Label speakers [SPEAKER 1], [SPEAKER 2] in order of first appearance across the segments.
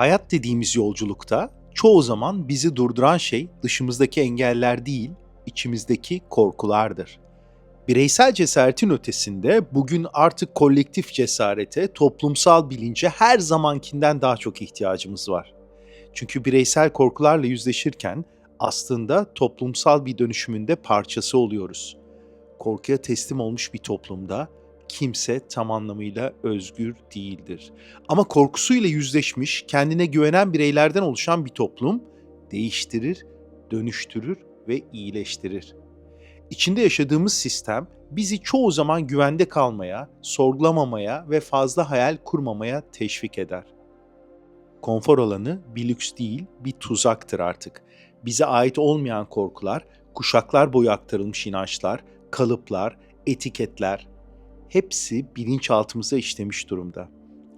[SPEAKER 1] Hayat dediğimiz yolculukta çoğu zaman bizi durduran şey dışımızdaki engeller değil, içimizdeki korkulardır. Bireysel cesaretin ötesinde bugün artık kolektif cesarete, toplumsal bilince her zamankinden daha çok ihtiyacımız var. Çünkü bireysel korkularla yüzleşirken aslında toplumsal bir dönüşümün de parçası oluyoruz. Korkuya teslim olmuş bir toplumda kimse tam anlamıyla özgür değildir. Ama korkusuyla yüzleşmiş, kendine güvenen bireylerden oluşan bir toplum değiştirir, dönüştürür ve iyileştirir. İçinde yaşadığımız sistem bizi çoğu zaman güvende kalmaya, sorgulamamaya ve fazla hayal kurmamaya teşvik eder. Konfor alanı bir lüks değil, bir tuzaktır artık. Bize ait olmayan korkular, kuşaklar boyu aktarılmış inançlar, kalıplar, etiketler hepsi bilinçaltımıza işlemiş durumda.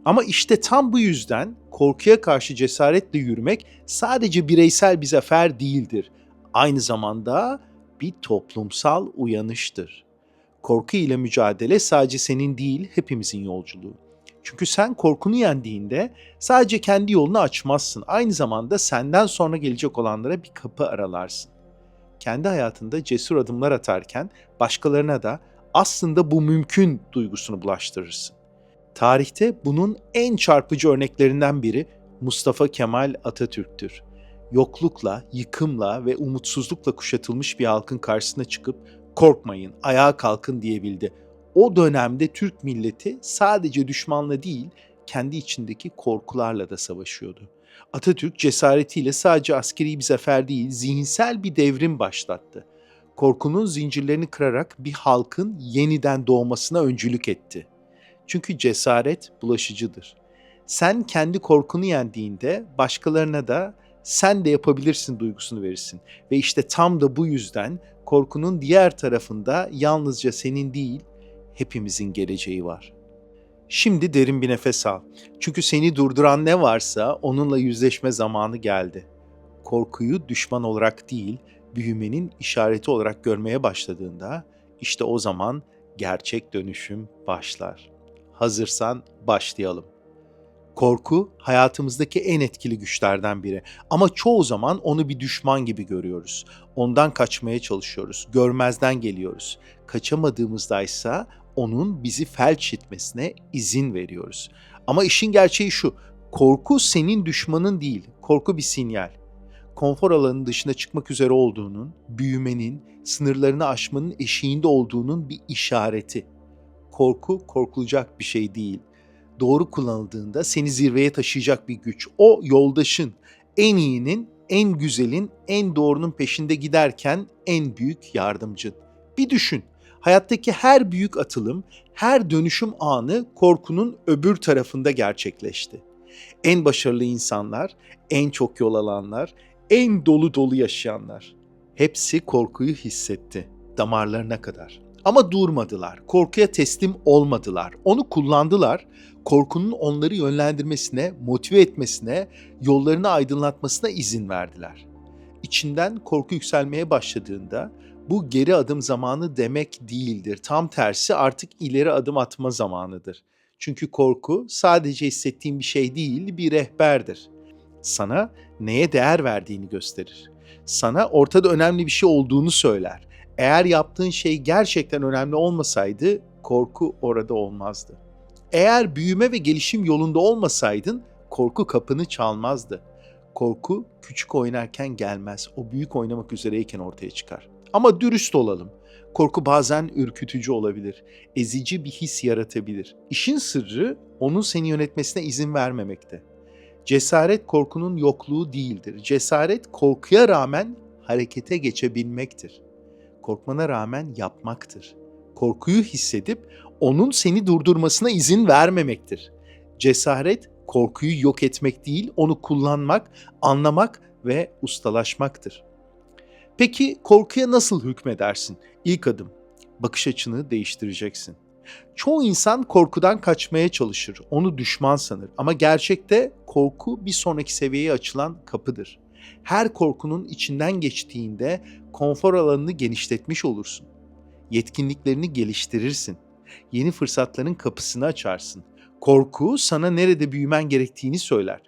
[SPEAKER 1] Ama işte tam bu yüzden korkuya karşı cesaretle yürümek sadece bireysel bir zafer değildir. Aynı zamanda bir toplumsal uyanıştır. Korku ile mücadele sadece senin değil, hepimizin yolculuğu. Çünkü sen korkunu yendiğinde sadece kendi yolunu açmazsın. Aynı zamanda senden sonra gelecek olanlara bir kapı aralarsın. Kendi hayatında cesur adımlar atarken başkalarına da aslında bu mümkün duygusunu bulaştırırsın. Tarihte bunun en çarpıcı örneklerinden biri Mustafa Kemal Atatürk'tür. Yoklukla, yıkımla ve umutsuzlukla kuşatılmış bir halkın karşısına çıkıp korkmayın, ayağa kalkın diyebildi. O dönemde Türk milleti sadece düşmanla değil, kendi içindeki korkularla da savaşıyordu. Atatürk cesaretiyle sadece askeri bir zafer değil, zihinsel bir devrim başlattı. Korkunun zincirlerini kırarak bir halkın yeniden doğmasına öncülük etti. Çünkü cesaret bulaşıcıdır. Sen kendi korkunu yendiğinde başkalarına da sen de yapabilirsin duygusunu verirsin. Ve işte tam da bu yüzden korkunun diğer tarafında yalnızca senin değil, hepimizin geleceği var. Şimdi derin bir nefes al. Çünkü seni durduran ne varsa onunla yüzleşme zamanı geldi. Korkuyu düşman olarak değil, büyümenin işareti olarak görmeye başladığında işte o zaman gerçek dönüşüm başlar. Hazırsan başlayalım. Korku hayatımızdaki en etkili güçlerden biri ama çoğu zaman onu bir düşman gibi görüyoruz. Ondan kaçmaya çalışıyoruz, görmezden geliyoruz. Kaçamadığımızda ise onun bizi felç etmesine izin veriyoruz. Ama işin gerçeği şu, korku senin düşmanın değil, korku bir sinyal. Konfor alanının dışına çıkmak üzere olduğunun, büyümenin, sınırlarını aşmanın eşiğinde olduğunun bir işareti. Korku korkulacak bir şey değil. Doğru kullanıldığında seni zirveye taşıyacak bir güç. O yoldaşın, en iyinin, en güzelin, en doğrunun peşinde giderken en büyük yardımcın. Bir düşün. Hayattaki her büyük atılım, her dönüşüm anı korkunun öbür tarafında gerçekleşti. En başarılı insanlar, en çok yol alanlar, en dolu dolu yaşayanlar. Hepsi korkuyu hissetti damarlarına kadar. Ama durmadılar. Korkuya teslim olmadılar. Onu kullandılar. Korkunun onları yönlendirmesine, motive etmesine, yollarını aydınlatmasına izin verdiler. İçinden korku yükselmeye başladığında bu geri adım zamanı demek değildir. Tam tersi artık ileri adım atma zamanıdır. Çünkü korku sadece hissettiğin bir şey değil, bir rehberdir. Sana neye değer verdiğini gösterir. Sana ortada önemli bir şey olduğunu söyler. Eğer yaptığın şey gerçekten önemli olmasaydı korku orada olmazdı. Eğer büyüme ve gelişim yolunda olmasaydın korku kapını çalmazdı. Korku küçük oynarken gelmez. O büyük oynamak üzereyken ortaya çıkar. Ama dürüst olalım. Korku bazen ürkütücü olabilir. Ezici bir his yaratabilir. İşin sırrı onun seni yönetmesine izin vermemekte. Cesaret korkunun yokluğu değildir. Cesaret korkuya rağmen harekete geçebilmektir. Korkmana rağmen yapmaktır. Korkuyu hissedip onun seni durdurmasına izin vermemektir. Cesaret korkuyu yok etmek değil, onu kullanmak, anlamak ve ustalaşmaktır. Peki korkuya nasıl hükmedersin? İlk adım bakış açını değiştireceksin. Çoğu insan korkudan kaçmaya çalışır, onu düşman sanır ama gerçekte korku bir sonraki seviyeye açılan kapıdır. Her korkunun içinden geçtiğinde konfor alanını genişletmiş olursun. Yetkinliklerini geliştirirsin. Yeni fırsatların kapısını açarsın. Korku sana nerede büyümen gerektiğini söyler.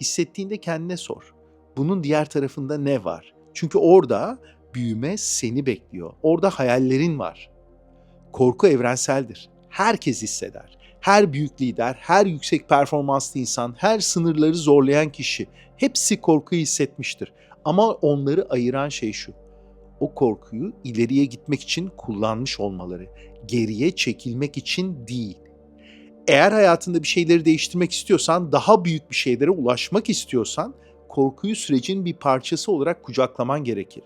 [SPEAKER 1] Hissettiğinde kendine sor. Bunun diğer tarafında ne var? Çünkü orada büyüme seni bekliyor. Orada hayallerin var. Korku evrenseldir. Herkes hisseder. Her büyük lider, her yüksek performanslı insan, her sınırları zorlayan kişi hepsi korkuyu hissetmiştir. Ama onları ayıran şey şu. O korkuyu ileriye gitmek için kullanmış olmaları, geriye çekilmek için değil. Eğer hayatında bir şeyleri değiştirmek istiyorsan, daha büyük bir şeylere ulaşmak istiyorsan, korkuyu sürecin bir parçası olarak kucaklaman gerekir.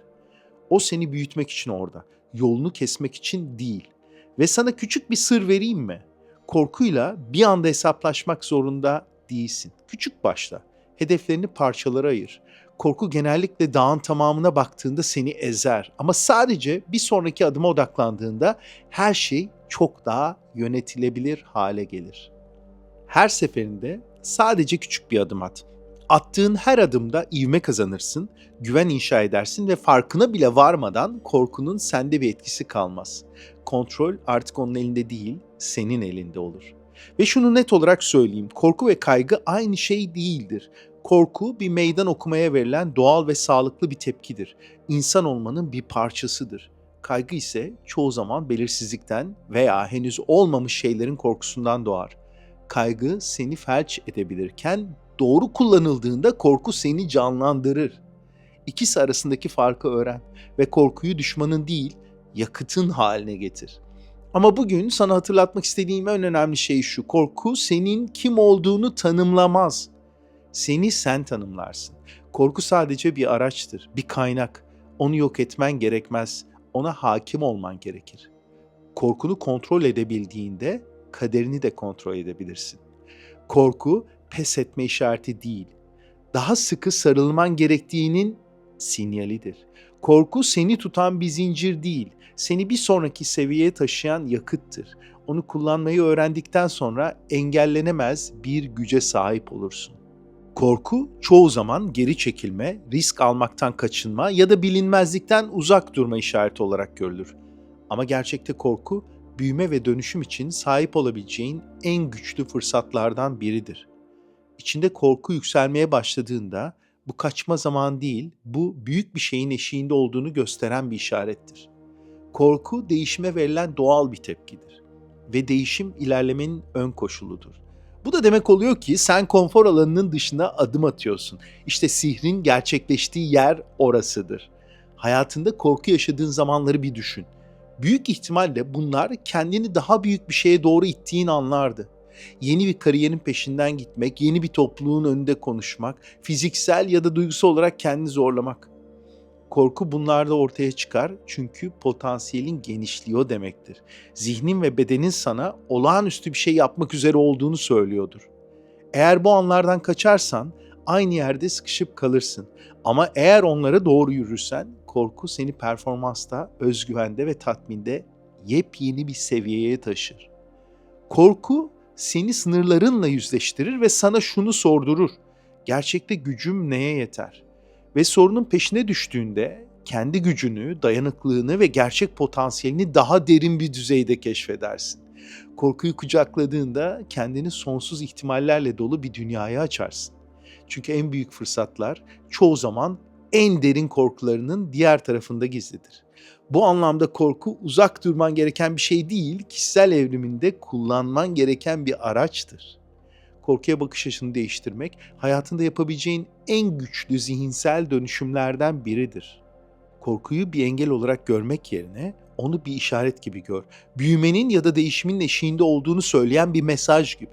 [SPEAKER 1] O seni büyütmek için orada, yolunu kesmek için değil. Ve sana küçük bir sır vereyim mi? Korkuyla bir anda hesaplaşmak zorunda değilsin. Küçük başla. Hedeflerini parçalara ayır. Korku genellikle dağın tamamına baktığında seni ezer ama sadece bir sonraki adıma odaklandığında her şey çok daha yönetilebilir hale gelir. Her seferinde sadece küçük bir adım at. Attığın her adımda ivme kazanırsın, güven inşa edersin ve farkına bile varmadan korkunun sende bir etkisi kalmaz. Kontrol artık onun elinde değil, senin elinde olur. Ve şunu net olarak söyleyeyim, korku ve kaygı aynı şey değildir. Korku bir meydan okumaya verilen doğal ve sağlıklı bir tepkidir. İnsan olmanın bir parçasıdır. Kaygı ise çoğu zaman belirsizlikten veya henüz olmamış şeylerin korkusundan doğar. Kaygı seni felç edebilirken doğru kullanıldığında korku seni canlandırır. İkisi arasındaki farkı öğren ve korkuyu düşmanın değil, yakıtın haline getir. Ama bugün sana hatırlatmak istediğim en önemli şey şu. Korku senin kim olduğunu tanımlamaz. Seni sen tanımlarsın. Korku sadece bir araçtır, bir kaynak. Onu yok etmen gerekmez. Ona hakim olman gerekir. Korkunu kontrol edebildiğinde kaderini de kontrol edebilirsin. Korku pes etme işareti değil. Daha sıkı sarılman gerektiğinin sinyalidir. Korku seni tutan bir zincir değil, seni bir sonraki seviyeye taşıyan yakıttır. Onu kullanmayı öğrendikten sonra engellenemez bir güce sahip olursun. Korku çoğu zaman geri çekilme, risk almaktan kaçınma ya da bilinmezlikten uzak durma işareti olarak görülür. Ama gerçekte korku büyüme ve dönüşüm için sahip olabileceğin en güçlü fırsatlardan biridir. İçinde korku yükselmeye başladığında bu kaçma zaman değil, bu büyük bir şeyin eşiğinde olduğunu gösteren bir işarettir. Korku değişime verilen doğal bir tepkidir ve değişim ilerlemenin ön koşuludur. Bu da demek oluyor ki sen konfor alanının dışına adım atıyorsun. İşte sihrin gerçekleştiği yer orasıdır. Hayatında korku yaşadığın zamanları bir düşün. Büyük ihtimalle bunlar kendini daha büyük bir şeye doğru ittiğin anlardı. Yeni bir kariyerin peşinden gitmek, yeni bir topluluğun önünde konuşmak, fiziksel ya da duygusal olarak kendini zorlamak. Korku bunlarda ortaya çıkar çünkü potansiyelin genişliyor demektir. Zihnin ve bedenin sana olağanüstü bir şey yapmak üzere olduğunu söylüyordur. Eğer bu anlardan kaçarsan aynı yerde sıkışıp kalırsın. Ama eğer onlara doğru yürürsen korku seni performansta, özgüvende ve tatminde yepyeni bir seviyeye taşır. Korku seni sınırlarınla yüzleştirir ve sana şunu sordurur. Gerçekte gücüm neye yeter? Ve sorunun peşine düştüğünde kendi gücünü, dayanıklılığını ve gerçek potansiyelini daha derin bir düzeyde keşfedersin. Korkuyu kucakladığında kendini sonsuz ihtimallerle dolu bir dünyaya açarsın. Çünkü en büyük fırsatlar çoğu zaman en derin korkularının diğer tarafında gizlidir. Bu anlamda korku uzak durman gereken bir şey değil, kişisel evriminde kullanman gereken bir araçtır. Korkuya bakış açını değiştirmek hayatında yapabileceğin en güçlü zihinsel dönüşümlerden biridir. Korkuyu bir engel olarak görmek yerine onu bir işaret gibi gör. Büyümenin ya da değişimin eşiğinde olduğunu söyleyen bir mesaj gibi.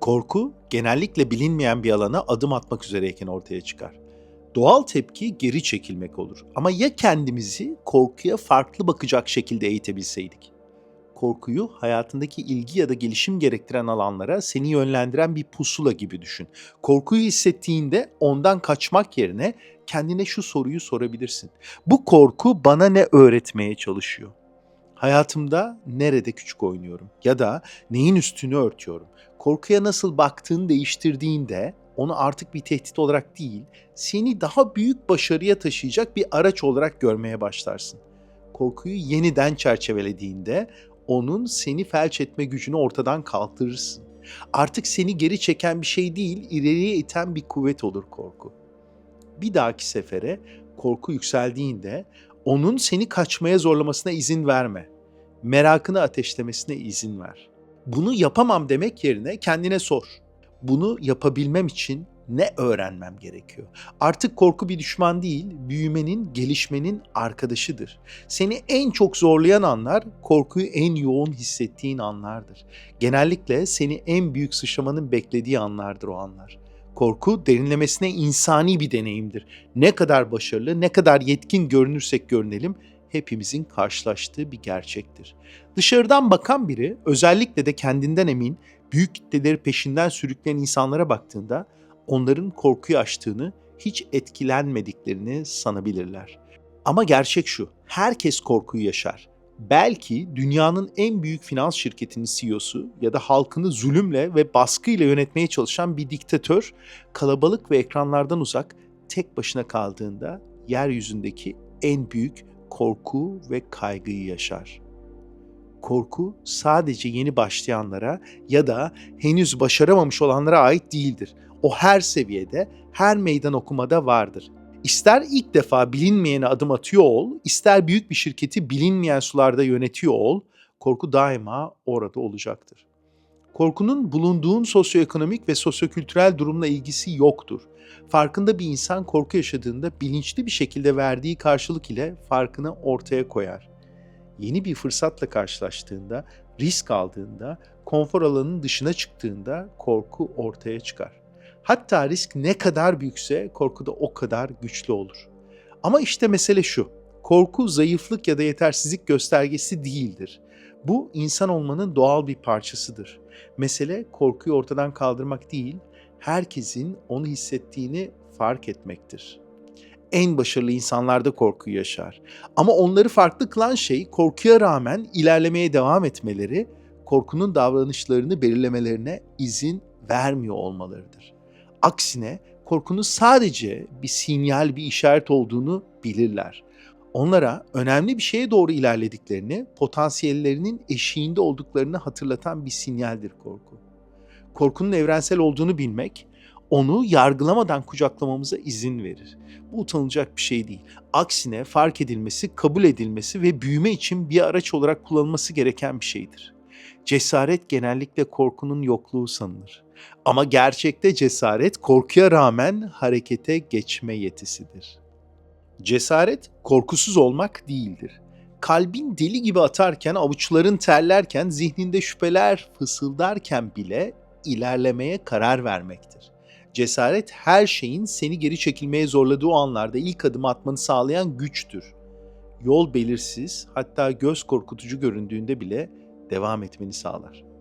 [SPEAKER 1] Korku genellikle bilinmeyen bir alana adım atmak üzereyken ortaya çıkar. Doğal tepki geri çekilmek olur. Ama ya kendimizi korkuya farklı bakacak şekilde eğitebilseydik? Korkuyu hayatındaki ilgi ya da gelişim gerektiren alanlara seni yönlendiren bir pusula gibi düşün. Korkuyu hissettiğinde ondan kaçmak yerine kendine şu soruyu sorabilirsin. Bu korku bana ne öğretmeye çalışıyor? Hayatımda nerede küçük oynuyorum ya da neyin üstünü örtüyorum? Korkuya nasıl baktığını değiştirdiğinde onu artık bir tehdit olarak değil, seni daha büyük başarıya taşıyacak bir araç olarak görmeye başlarsın. Korkuyu yeniden çerçevelediğinde onun seni felç etme gücünü ortadan kaldırırsın. Artık seni geri çeken bir şey değil, ileriye iten bir kuvvet olur korku. Bir dahaki sefere korku yükseldiğinde onun seni kaçmaya zorlamasına izin verme. Merakını ateşlemesine izin ver. Bunu yapamam demek yerine kendine sor. Bunu yapabilmem için ne öğrenmem gerekiyor? Artık korku bir düşman değil, büyümenin, gelişmenin arkadaşıdır. Seni en çok zorlayan anlar korkuyu en yoğun hissettiğin anlardır. Genellikle seni en büyük sıçramanın beklediği anlardır o anlar. Korku derinlemesine insani bir deneyimdir. Ne kadar başarılı, ne kadar yetkin görünürsek görünelim hepimizin karşılaştığı bir gerçektir. Dışarıdan bakan biri özellikle de kendinden emin, büyük kitleleri peşinden sürükleyen insanlara baktığında onların korkuyu aştığını, hiç etkilenmediklerini sanabilirler. Ama gerçek şu, herkes korkuyu yaşar. Belki dünyanın en büyük finans şirketinin CEO'su ya da halkını zulümle ve baskıyla yönetmeye çalışan bir diktatör kalabalık ve ekranlardan uzak tek başına kaldığında yeryüzündeki en büyük korku ve kaygıyı yaşar. Korku sadece yeni başlayanlara ya da henüz başaramamış olanlara ait değildir. O her seviyede, her meydan okumada vardır. İster ilk defa bilinmeyene adım atıyor ol, ister büyük bir şirketi bilinmeyen sularda yönetiyor ol, korku daima orada olacaktır. Korkunun bulunduğun sosyoekonomik ve sosyokültürel durumla ilgisi yoktur. Farkında bir insan korku yaşadığında bilinçli bir şekilde verdiği karşılık ile farkını ortaya koyar. Yeni bir fırsatla karşılaştığında, risk aldığında, konfor alanının dışına çıktığında korku ortaya çıkar. Hatta risk ne kadar büyükse korku da o kadar güçlü olur. Ama işte mesele şu. Korku zayıflık ya da yetersizlik göstergesi değildir. Bu insan olmanın doğal bir parçasıdır. Mesele korkuyu ortadan kaldırmak değil, herkesin onu hissettiğini fark etmektir. En başarılı insanlar da korkuyu yaşar. Ama onları farklı kılan şey korkuya rağmen ilerlemeye devam etmeleri, korkunun davranışlarını belirlemelerine izin vermiyor olmalarıdır. Aksine korkunun sadece bir sinyal, bir işaret olduğunu bilirler. Onlara önemli bir şeye doğru ilerlediklerini, potansiyellerinin eşiğinde olduklarını hatırlatan bir sinyaldir korku. Korkunun evrensel olduğunu bilmek, onu yargılamadan kucaklamamıza izin verir. Bu utanılacak bir şey değil. Aksine fark edilmesi, kabul edilmesi ve büyüme için bir araç olarak kullanılması gereken bir şeydir. Cesaret genellikle korkunun yokluğu sanılır. Ama gerçekte cesaret korkuya rağmen harekete geçme yetisidir. Cesaret korkusuz olmak değildir. Kalbin deli gibi atarken, avuçların terlerken, zihninde şüpheler fısıldarken bile ilerlemeye karar vermektir. Cesaret her şeyin seni geri çekilmeye zorladığı o anlarda ilk adımı atmanı sağlayan güçtür. Yol belirsiz, hatta göz korkutucu göründüğünde bile devam etmeni sağlar.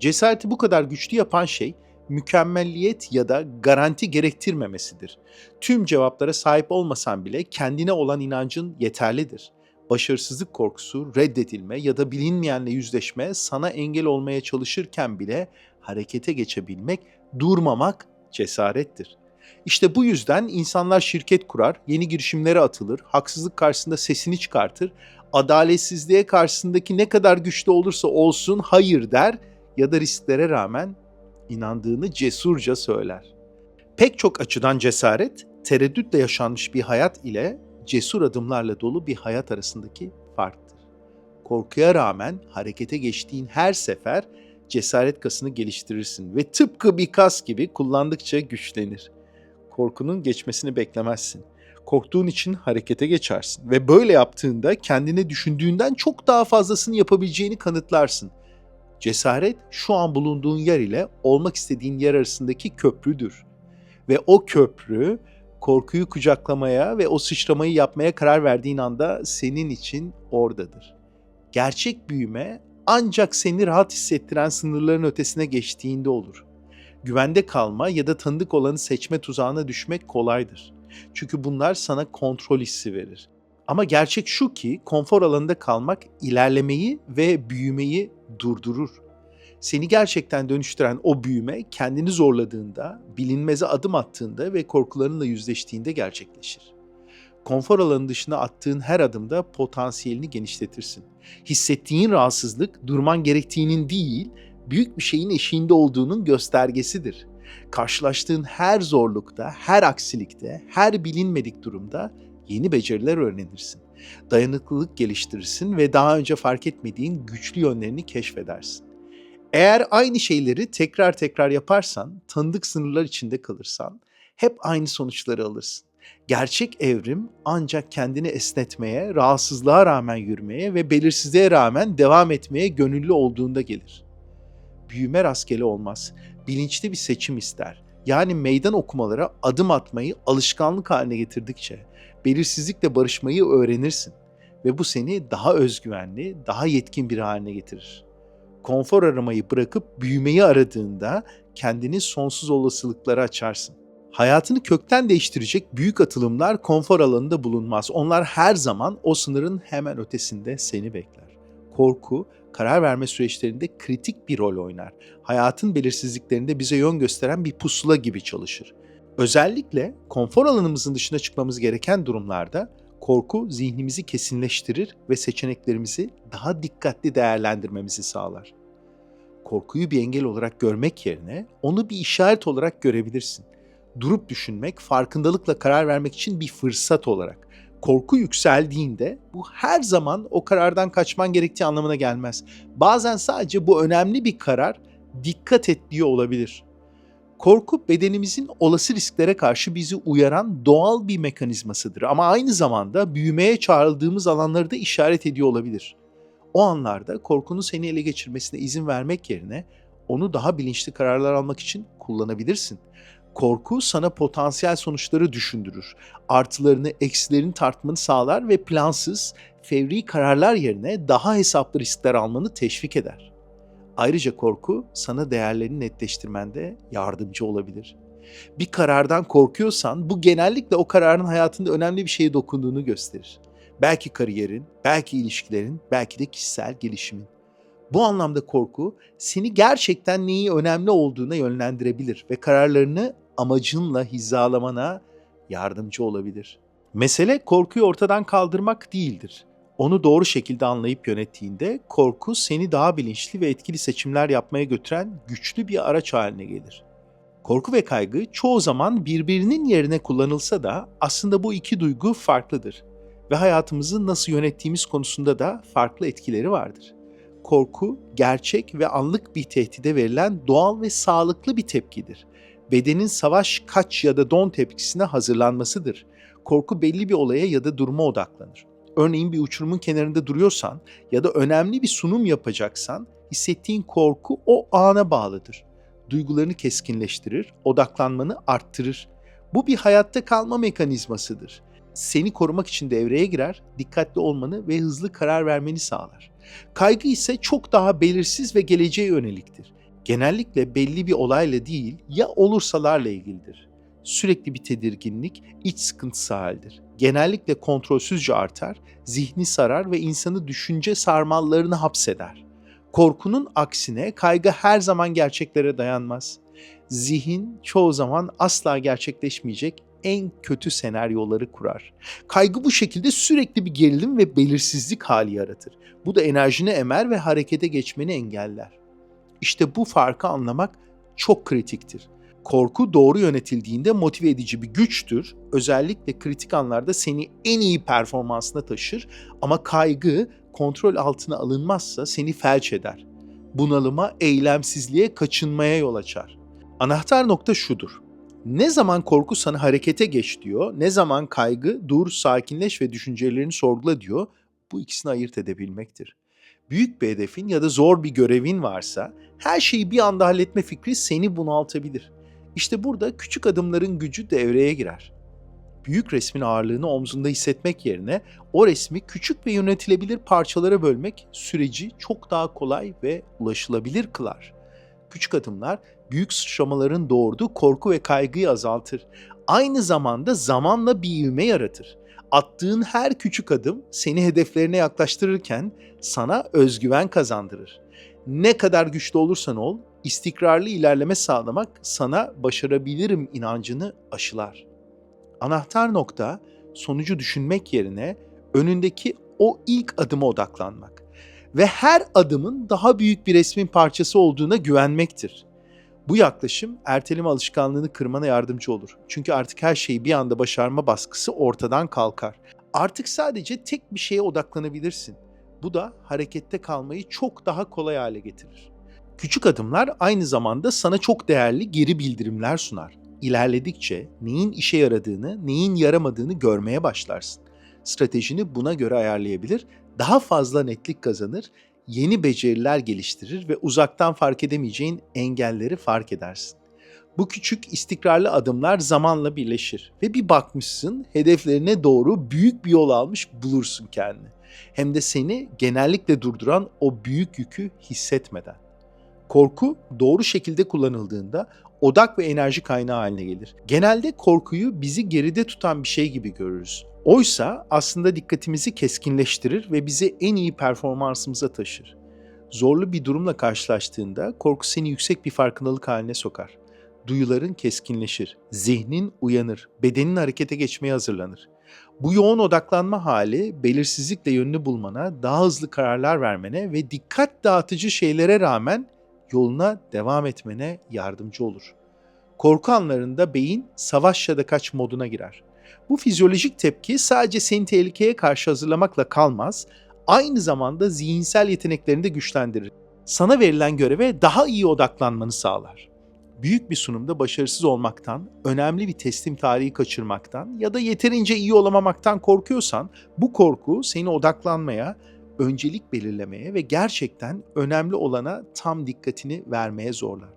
[SPEAKER 1] Cesareti bu kadar güçlü yapan şey mükemmelliyet ya da garanti gerektirmemesidir. Tüm cevaplara sahip olmasan bile kendine olan inancın yeterlidir. Başarısızlık korkusu, reddedilme ya da bilinmeyenle yüzleşme sana engel olmaya çalışırken bile harekete geçebilmek, durmamak cesarettir. İşte bu yüzden insanlar şirket kurar, yeni girişimlere atılır, haksızlık karşısında sesini çıkartır, adaletsizliğe karşısındaki ne kadar güçlü olursa olsun hayır der ya da risklere rağmen inandığını cesurca söyler. Pek çok açıdan cesaret, tereddütle yaşanmış bir hayat ile cesur adımlarla dolu bir hayat arasındaki farktır. Korkuya rağmen harekete geçtiğin her sefer cesaret kasını geliştirirsin ve tıpkı bir kas gibi kullandıkça güçlenir. Korkunun geçmesini beklemezsin. Korktuğun için harekete geçersin ve böyle yaptığında kendine düşündüğünden çok daha fazlasını yapabileceğini kanıtlarsın. Cesaret şu an bulunduğun yer ile olmak istediğin yer arasındaki köprüdür. Ve o köprü korkuyu kucaklamaya ve o sıçramayı yapmaya karar verdiğin anda senin için oradadır. Gerçek büyüme ancak seni rahat hissettiren sınırların ötesine geçtiğinde olur. Güvende kalma ya da tanıdık olanı seçme tuzağına düşmek kolaydır. Çünkü bunlar sana kontrol hissi verir. Ama gerçek şu ki konfor alanında kalmak ilerlemeyi ve büyümeyi durdurur. Seni gerçekten dönüştüren o büyüme kendini zorladığında, bilinmeze adım attığında ve korkularınla yüzleştiğinde gerçekleşir. Konfor alanı dışına attığın her adımda potansiyelini genişletirsin. Hissettiğin rahatsızlık durman gerektiğinin değil, büyük bir şeyin eşiğinde olduğunun göstergesidir. Karşılaştığın her zorlukta, her aksilikte, her bilinmedik durumda yeni beceriler öğrenirsin. Dayanıklılık geliştirirsin ve daha önce fark etmediğin güçlü yönlerini keşfedersin. Eğer aynı şeyleri tekrar tekrar yaparsan, tanıdık sınırlar içinde kalırsan hep aynı sonuçları alırsın. Gerçek evrim ancak kendini esnetmeye, rahatsızlığa rağmen yürümeye ve belirsizliğe rağmen devam etmeye gönüllü olduğunda gelir. Büyüme rastgele olmaz. Bilinçli bir seçim ister. Yani meydan okumalara adım atmayı alışkanlık haline getirdikçe belirsizlikle barışmayı öğrenirsin ve bu seni daha özgüvenli, daha yetkin bir haline getirir. Konfor aramayı bırakıp büyümeyi aradığında kendini sonsuz olasılıklara açarsın. Hayatını kökten değiştirecek büyük atılımlar konfor alanında bulunmaz. Onlar her zaman o sınırın hemen ötesinde seni bekler. Korku, karar verme süreçlerinde kritik bir rol oynar. Hayatın belirsizliklerinde bize yön gösteren bir pusula gibi çalışır. Özellikle konfor alanımızın dışına çıkmamız gereken durumlarda korku zihnimizi kesinleştirir ve seçeneklerimizi daha dikkatli değerlendirmemizi sağlar. Korkuyu bir engel olarak görmek yerine onu bir işaret olarak görebilirsin. Durup düşünmek, farkındalıkla karar vermek için bir fırsat olarak. Korku yükseldiğinde bu her zaman o karardan kaçman gerektiği anlamına gelmez. Bazen sadece bu önemli bir karar dikkat et diye olabilir. Korku bedenimizin olası risklere karşı bizi uyaran doğal bir mekanizmasıdır ama aynı zamanda büyümeye çağrıldığımız alanları da işaret ediyor olabilir. O anlarda korkunun seni ele geçirmesine izin vermek yerine onu daha bilinçli kararlar almak için kullanabilirsin. Korku sana potansiyel sonuçları düşündürür. Artılarını, eksilerini tartmanı sağlar ve plansız, fevri kararlar yerine daha hesaplı riskler almanı teşvik eder. Ayrıca korku sana değerlerini netleştirmende yardımcı olabilir. Bir karardan korkuyorsan bu genellikle o kararın hayatında önemli bir şeye dokunduğunu gösterir. Belki kariyerin, belki ilişkilerin, belki de kişisel gelişimin. Bu anlamda korku seni gerçekten neyi önemli olduğuna yönlendirebilir ve kararlarını amacınla hizalamana yardımcı olabilir. Mesele korkuyu ortadan kaldırmak değildir. Onu doğru şekilde anlayıp yönettiğinde korku seni daha bilinçli ve etkili seçimler yapmaya götüren güçlü bir araç haline gelir. Korku ve kaygı çoğu zaman birbirinin yerine kullanılsa da aslında bu iki duygu farklıdır ve hayatımızı nasıl yönettiğimiz konusunda da farklı etkileri vardır. Korku, gerçek ve anlık bir tehdide verilen doğal ve sağlıklı bir tepkidir. Bedenin savaş, kaç ya da don tepkisine hazırlanmasıdır. Korku belli bir olaya ya da duruma odaklanır. Örneğin bir uçurumun kenarında duruyorsan ya da önemli bir sunum yapacaksan hissettiğin korku o ana bağlıdır. Duygularını keskinleştirir, odaklanmanı arttırır. Bu bir hayatta kalma mekanizmasıdır. Seni korumak için devreye girer, dikkatli olmanı ve hızlı karar vermeni sağlar. Kaygı ise çok daha belirsiz ve geleceğe yöneliktir. Genellikle belli bir olayla değil, ya olursalarla ilgilidir. Sürekli bir tedirginlik, iç sıkıntısı haldir. Genellikle kontrolsüzce artar, zihni sarar ve insanı düşünce sarmallarını hapseder. Korkunun aksine kaygı her zaman gerçeklere dayanmaz. Zihin çoğu zaman asla gerçekleşmeyecek en kötü senaryoları kurar. Kaygı bu şekilde sürekli bir gerilim ve belirsizlik hali yaratır. Bu da enerjini emer ve harekete geçmeni engeller. İşte bu farkı anlamak çok kritiktir. Korku doğru yönetildiğinde motive edici bir güçtür. Özellikle kritik anlarda seni en iyi performansına taşır ama kaygı kontrol altına alınmazsa seni felç eder. Bunalıma, eylemsizliğe, kaçınmaya yol açar. Anahtar nokta şudur. Ne zaman korku sana harekete geç diyor, ne zaman kaygı dur, sakinleş ve düşüncelerini sorgula diyor, bu ikisini ayırt edebilmektir. Büyük bir hedefin ya da zor bir görevin varsa her şeyi bir anda halletme fikri seni bunaltabilir. İşte burada küçük adımların gücü devreye girer. Büyük resmin ağırlığını omzunda hissetmek yerine o resmi küçük ve yönetilebilir parçalara bölmek süreci çok daha kolay ve ulaşılabilir kılar. Küçük adımlar büyük sıçramaların doğurduğu korku ve kaygıyı azaltır. Aynı zamanda zamanla bir ivme yaratır. Attığın her küçük adım seni hedeflerine yaklaştırırken sana özgüven kazandırır. Ne kadar güçlü olursan ol, istikrarlı ilerleme sağlamak sana başarabilirim inancını aşılar. Anahtar nokta sonucu düşünmek yerine önündeki o ilk adıma odaklanmak. ve her adımın daha büyük bir resmin parçası olduğuna güvenmektir. Bu yaklaşım erteleme alışkanlığını kırmana yardımcı olur. Çünkü artık her şeyi bir anda başarma baskısı ortadan kalkar. Artık sadece tek bir şeye odaklanabilirsin. Bu da harekette kalmayı çok daha kolay hale getirir. Küçük adımlar aynı zamanda sana çok değerli geri bildirimler sunar. İlerledikçe neyin işe yaradığını, neyin yaramadığını görmeye başlarsın. Stratejini buna göre ayarlayabilir, daha fazla netlik kazanır, yeni beceriler geliştirir ve uzaktan fark edemeyeceğin engelleri fark edersin. Bu küçük istikrarlı adımlar zamanla birleşir ve bir bakmışsın hedeflerine doğru büyük bir yol almış bulursun kendini. Hem de seni genellikle durduran o büyük yükü hissetmeden. Korku doğru şekilde kullanıldığında odak ve enerji kaynağı haline gelir. Genelde korkuyu bizi geride tutan bir şey gibi görürüz. Oysa aslında dikkatimizi keskinleştirir ve bizi en iyi performansımıza taşır. Zorlu bir durumla karşılaştığında korku seni yüksek bir farkındalık haline sokar. Duyuların keskinleşir, zihnin uyanır, bedenin harekete geçmeye hazırlanır. Bu yoğun odaklanma hali belirsizlikle yönünü bulmana, daha hızlı kararlar vermene ve dikkat dağıtıcı şeylere rağmen yoluna devam etmene yardımcı olur. Korku anlarında beyin savaş ya da kaç moduna girer. Bu fizyolojik tepki sadece seni tehlikeye karşı hazırlamakla kalmaz, aynı zamanda zihinsel yeteneklerini de güçlendirir. Sana verilen göreve daha iyi odaklanmanı sağlar. Büyük bir sunumda başarısız olmaktan, önemli bir teslim tarihi kaçırmaktan ya da yeterince iyi olamamaktan korkuyorsan bu korku seni odaklanmaya, öncelik belirlemeye ve gerçekten önemli olana tam dikkatini vermeye zorlar.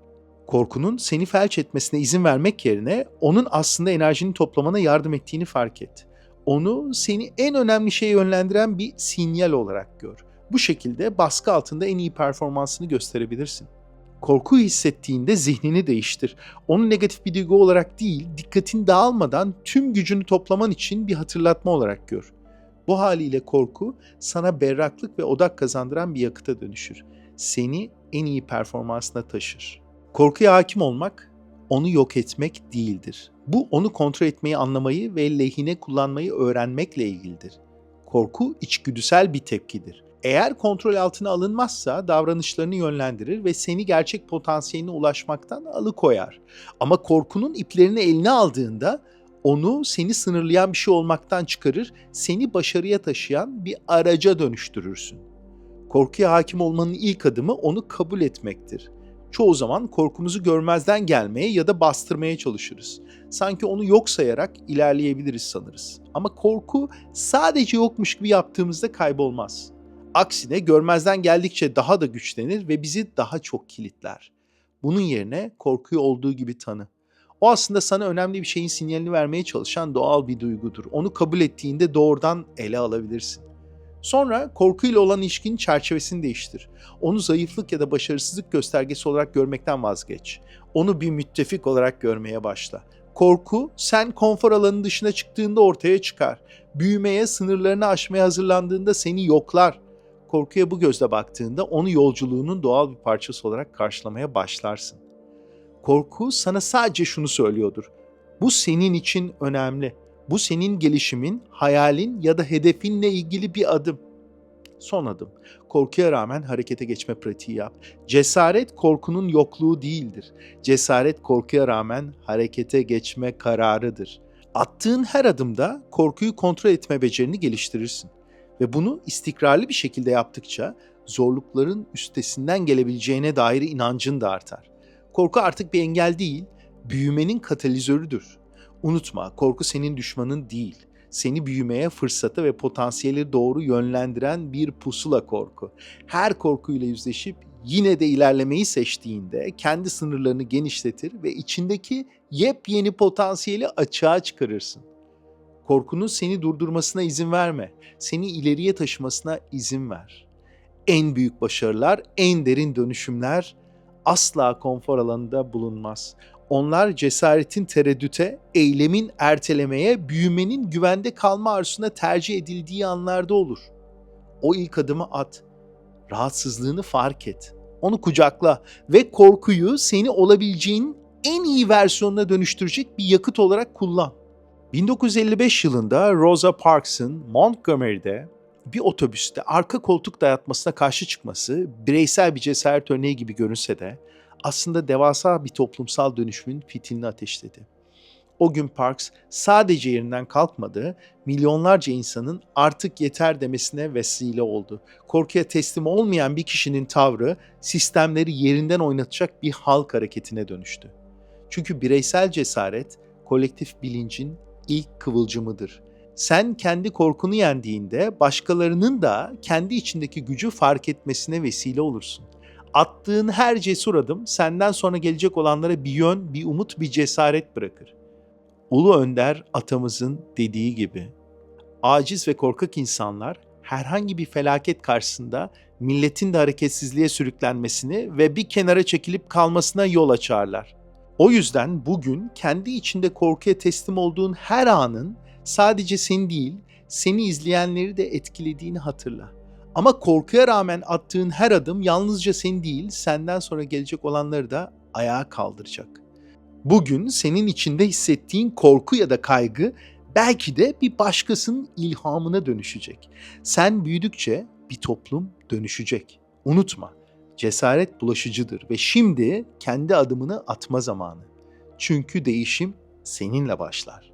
[SPEAKER 1] Korkunun seni felç etmesine izin vermek yerine onun aslında enerjini toplamana yardım ettiğini fark et. Onu seni en önemli şeye yönlendiren bir sinyal olarak gör. Bu şekilde baskı altında en iyi performansını gösterebilirsin. Korku hissettiğinde zihnini değiştir. Onu negatif bir duygu olarak değil, dikkatin dağılmadan tüm gücünü toplaman için bir hatırlatma olarak gör. Bu haliyle korku sana berraklık ve odak kazandıran bir yakıta dönüşür. Seni en iyi performansına taşır. Korkuya hakim olmak, onu yok etmek değildir. Bu onu kontrol etmeyi anlamayı ve lehine kullanmayı öğrenmekle ilgilidir. Korku içgüdüsel bir tepkidir. Eğer kontrol altına alınmazsa davranışlarını yönlendirir ve seni gerçek potansiyeline ulaşmaktan alıkoyar. Ama korkunun iplerini eline aldığında onu seni sınırlayan bir şey olmaktan çıkarır, seni başarıya taşıyan bir araca dönüştürürsün. Korkuya hakim olmanın ilk adımı onu kabul etmektir. Çoğu zaman korkumuzu görmezden gelmeye ya da bastırmaya çalışırız. Sanki onu yok sayarak ilerleyebiliriz sanırız. Ama korku sadece yokmuş gibi yaptığımızda kaybolmaz. Aksine görmezden geldikçe daha da güçlenir ve bizi daha çok kilitler. Bunun yerine korkuyu olduğu gibi tanı. O aslında sana önemli bir şeyin sinyalini vermeye çalışan doğal bir duygudur. Onu kabul ettiğinde doğrudan ele alabilirsin. Sonra korkuyla olan ilişkinin çerçevesini değiştir. Onu zayıflık ya da başarısızlık göstergesi olarak görmekten vazgeç. Onu bir müttefik olarak görmeye başla. Korku sen konfor alanının dışına çıktığında ortaya çıkar. Büyümeye, sınırlarını aşmaya hazırlandığında seni yoklar. Korkuya bu gözle baktığında onu yolculuğunun doğal bir parçası olarak karşılamaya başlarsın. Korku sana sadece şunu söylüyordur. Bu senin için önemli. Bu senin gelişimin, hayalin ya da hedefinle ilgili bir adım. Son adım. Korkuya rağmen harekete geçme pratiği yap. Cesaret korkunun yokluğu değildir. Cesaret korkuya rağmen harekete geçme kararıdır. Attığın her adımda korkuyu kontrol etme becerini geliştirirsin. Ve bunu istikrarlı bir şekilde yaptıkça zorlukların üstesinden gelebileceğine dair inancın da artar. Korku artık bir engel değil, büyümenin katalizörüdür. Unutma, korku senin düşmanın değil. Seni büyümeye, fırsata ve potansiyeli doğru yönlendiren bir pusula korku. Her korkuyla yüzleşip yine de ilerlemeyi seçtiğinde kendi sınırlarını genişletir ve içindeki yepyeni potansiyeli açığa çıkarırsın. Korkunun seni durdurmasına izin verme. Seni ileriye taşımasına izin ver. En büyük başarılar, en derin dönüşümler asla konfor alanında bulunmaz. Onlar cesaretin tereddüte, eylemin ertelemeye, büyümenin güvende kalma arzusuna tercih edildiği anlarda olur. O ilk adımı at. Rahatsızlığını fark et. Onu kucakla ve korkuyu seni olabileceğin en iyi versiyonuna dönüştürecek bir yakıt olarak kullan. 1955 yılında Rosa Parks'ın Montgomery'de bir otobüste arka koltuk dayatmasına karşı çıkması bireysel bir cesaret örneği gibi görünse de aslında devasa bir toplumsal dönüşümün fitilini ateşledi. O gün Parks sadece yerinden kalkmadı, milyonlarca insanın artık yeter demesine vesile oldu. Korkuya teslim olmayan bir kişinin tavrı sistemleri yerinden oynatacak bir halk hareketine dönüştü. Çünkü bireysel cesaret kolektif bilincin ilk kıvılcımıdır. Sen kendi korkunu yendiğinde başkalarının da kendi içindeki gücü fark etmesine vesile olursun. Attığın her cesur adım senden sonra gelecek olanlara bir yön, bir umut, bir cesaret bırakır. Ulu Önder atamızın dediği gibi, aciz ve korkak insanlar herhangi bir felaket karşısında milletin de hareketsizliğe sürüklenmesini ve bir kenara çekilip kalmasına yol açarlar. O yüzden bugün kendi içinde korkuya teslim olduğun her anın sadece seni değil, seni izleyenleri de etkilediğini hatırla. Ama korkuya rağmen attığın her adım yalnızca seni değil, senden sonra gelecek olanları da ayağa kaldıracak. Bugün senin içinde hissettiğin korku ya da kaygı belki de bir başkasının ilhamına dönüşecek. Sen büyüdükçe bir toplum dönüşecek. Unutma, cesaret bulaşıcıdır ve şimdi kendi adımını atma zamanı. Çünkü değişim seninle başlar.